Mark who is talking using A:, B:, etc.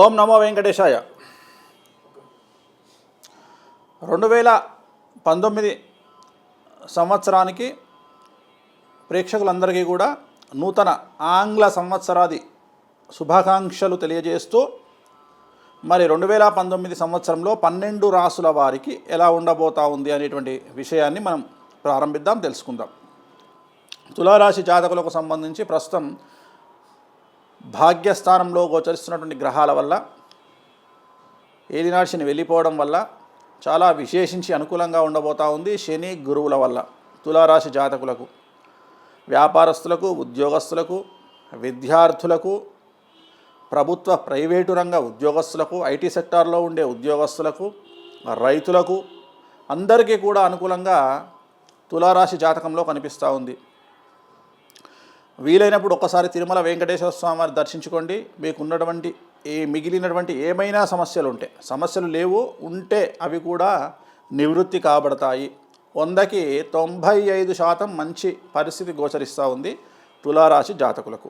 A: ఓం నమో వెంకటేశాయ. రెండు వేల పంతొమ్మిది సంవత్సరానికి ప్రేక్షకులందరికీ కూడా నూతన ఆంగ్ల సంవత్సరాది శుభాకాంక్షలు తెలియజేస్తూ మరి రెండు వేల పంతొమ్మిది సంవత్సరంలో పన్నెండు రాసుల వారికి ఎలా ఉండబోతా ఉంది అనేటువంటి విషయాన్ని మనం ప్రారంభిద్దాం తెలుసుకుందాం. తులారాశి జాతకులకు సంబంధించి ప్రస్తుతం భాగ్యస్థానంలో గోచరిస్తున్నటువంటి గ్రహాల వల్ల ఏలినాడు శని వెళ్ళిపోవడం వల్ల చాలా విశేషించి అనుకూలంగా ఉండబోతా ఉంది శని గురువుల వల్ల తులారాశి జాతకులకు వ్యాపారస్తులకు ఉద్యోగస్తులకు విద్యార్థులకు ప్రభుత్వ ప్రైవేటు రంగ ఉద్యోగస్తులకు ఐటీ సెక్టార్లో ఉండే ఉద్యోగస్తులకు రైతులకు అందరికీ కూడా అనుకూలంగా తులారాశి జాతకంలో కనిపిస్తూ ఉంది. వీలైనప్పుడు ఒక్కసారి తిరుమల వెంకటేశ్వర స్వామి వారిని దర్శించుకోండి. మీకు ఉన్నటువంటి ఏ మిగిలినటువంటి ఏమైనా సమస్యలు ఉంటే సమస్యలు లేవు ఉంటే అవి కూడా నివృత్తి కాబడతాయి. వందకి తొంభై ఐదు శాతం మంచి పరిస్థితి గోచరిస్తూ ఉంది తులారాశి జాతకులకు.